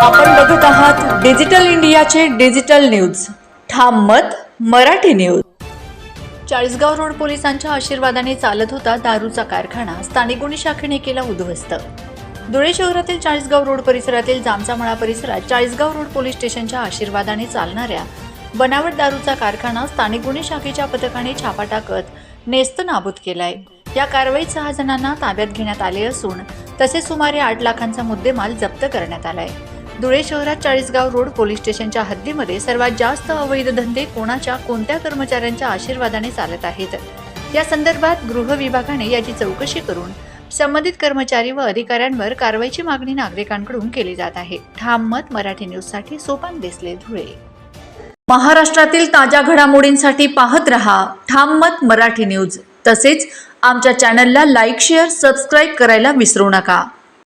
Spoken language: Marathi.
आपण बघूत आहात डिजिटल इंडियाचे डिजिटल न्यूज. ठाम मत मराठी न्यूज. चाळीसगाव रोड पोलिसांच्या आशीर्वादाने चालत होता दारूचा कारखाना. स्थानिक गुन्हे शाखेने केला उद्ध्वस्त. धुळे शहरातील चाळीसगाव रोड परिसरातील जामचामळा परिसरात चाळीसगाव रोड पोलीस स्टेशनच्या आशीर्वादाने चालणाऱ्या बनावट दारूचा कारखाना स्थानिक गुन्हे शाखेच्या पथकाने छापा टाकत नेस्त नाबूद केलाय. या कारवाईत सहा जणांना ताब्यात घेण्यात आले असून तसेच सुमारे आठ लाखांचा मुद्देमाल जप्त करण्यात आलाय. धुळे शहरात चाळीसगाव रोड पोलीस स्टेशनच्या हद्दीमध्ये सर्वात जास्त अवैध धंदे कोणाच्या कोणत्या कर्मचाऱ्यांच्या आशीर्वादाने चालत आहेत? या संदर्भात गृह विभागाने याची चौकशी करून संबंधित कर्मचारी व अधिकाऱ्यांवर कारवाईची मागणी नागरिकांकडून केली जात आहे. ठाम मत मराठी न्यूजसाठी सोपान देसले धुळे. महाराष्ट्रातील ताज्या घडामोडींसाठी पाहत रहा ठाम मत मराठी न्यूज. तसेच आमच्या चॅनलला लाईक शेअर सबस्क्राईब करायला विसरू नका.